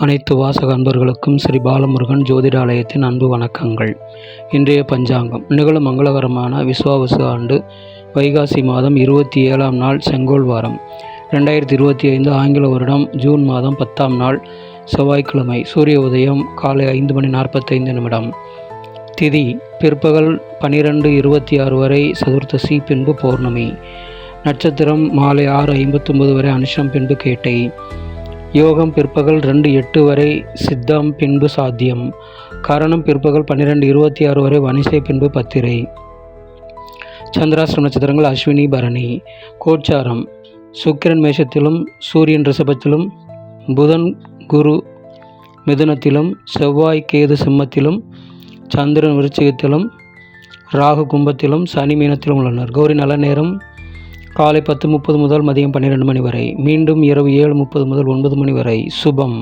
அனைத்து வாசக அன்பர்களுக்கும் ஸ்ரீ பாலமுருகன் ஜோதிடாலயத்தின் அன்பு வணக்கங்கள். இன்றைய பஞ்சாங்கம். நிகழும் மங்களகரமான விஸ்வாவசு ஆண்டு வைகாசி மாதம் இருபத்தி ஏழாம் நாள் செங்கோல் வாரம். ரெண்டாயிரத்தி இருபத்தி ஐந்து ஆங்கில வருடம் ஜூன் மாதம் பத்தாம் நாள் செவ்வாய்க்கிழமை. சூரிய உதயம் காலை ஐந்து மணி நாற்பத்தைந்து நிமிடம். திதி பிற்பகல் பனிரெண்டு இருபத்தி ஆறு வரை சதுர்த்தசி பின்பு பௌர்ணமி. நட்சத்திரம் மாலை ஆறு ஐம்பத்தொம்பது வரை அனுஷம் பின்பு கேட்டை. யோகம் பிற்பகல் ரெண்டு எட்டு வரை சித்தம் பின்பு சாத்தியம். கரணம் பிற்பகல் பன்னிரெண்டு இருபத்தி ஆறு வரை வனிசை பின்பு பத்திரை. சந்திராசிரம நட்சத்திரங்கள் அஸ்வினி பரணி. கோச்சாரம். சுக்கிரன் மேஷத்திலும் சூரியன் ரிஷபத்திலும் புதன் குரு மிதுனத்திலும் செவ்வாய் கேது சிம்மத்திலும் சந்திரன் விருச்சிகத்திலும் ராகு கும்பத்திலும் சனி மீனத்திலும் உள்ளனர். கௌரி நல்ல நேரம் காலை பத்து முப்பது முதல் மதியம் பன்னிரெண்டு மணி வரை மீண்டும் இரவு ஏழு முப்பது முதல் ஒன்பது மணி வரை. சுபம்.